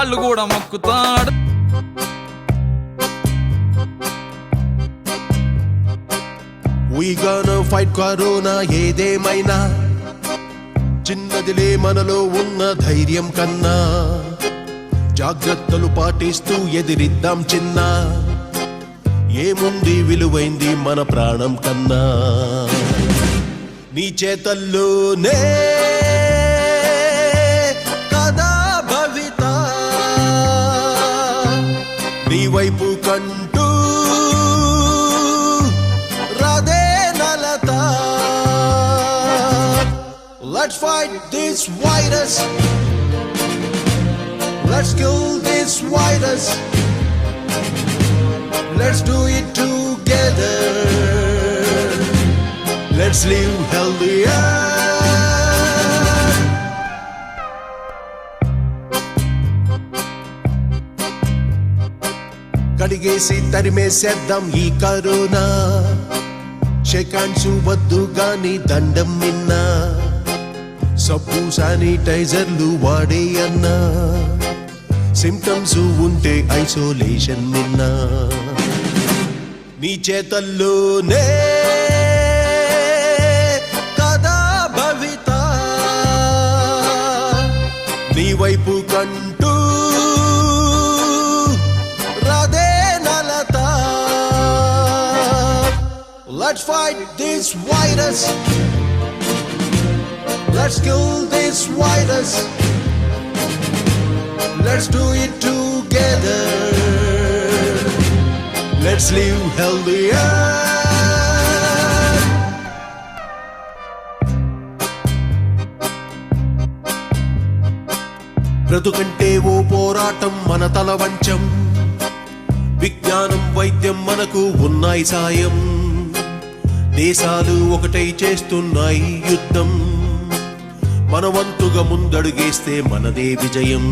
కాళ్ళు కూడా మొక్కుతాడు. We gonna fight కరోనా ఏదేమైనా? చిన్నదిలే మనలో ఉన్న ధైర్యం కన్నా. జాగ్రత్తలు పాటిస్తూ ఎదిరిద్దాం చిన్న. ఏముంది విలువైంది మన ప్రాణం కన్నా. నీ చేతల్లోనే వైపు కంటూ రాధే నలత Let's fight this virus. Let's kill this virus. Let's do it together. Let's live healthier. కడిగేసి తరిమేసేద్దాం ఈ కరోనా. షెకాండ్స్ వద్దు గాని దండం నిన్నా. సబ్బు శానిటైజర్లు వాడే అన్నా. సిమ్టమ్స్ ఉంటే ఐసోలేషన్ నిన్నా. నీ చేతల్లోనే కదా భవిత. నీ వైపు కంటూ Let's fight this virus. Let's kill this virus. Let's do it together. Let's live healthier. బ్రతుకంటే ఓ పోరాటం మన తల వంచం విజ్ఞానం వైద్యం మనకు ఉన్నాయి సాయం దేశాలు ఒకటై చేస్తున్నాయి యుద్ధం. మనవంతుగా ముందడుగేస్తే మనదే విజయం.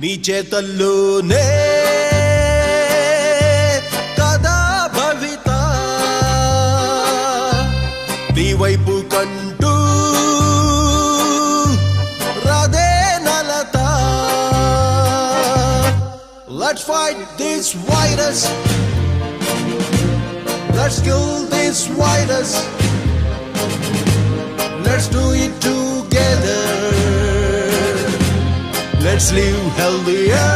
నీ చేతల్లోనే కదా భవిత. నీ వైపు కంటూ రాధే నలత. Let's fight this virus. Let's kill this virus. Let's do it together. Let's live healthier.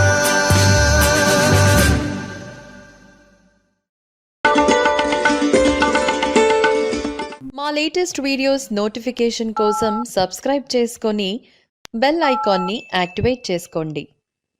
మా లేటెస్ట్ వీడియోస్ నోటిఫికేషన్ కోసం సబ్స్క్రైబ్ చేసుకొని బెల్ ఐకాన్ని యాక్టివేట్ చేసుకోండి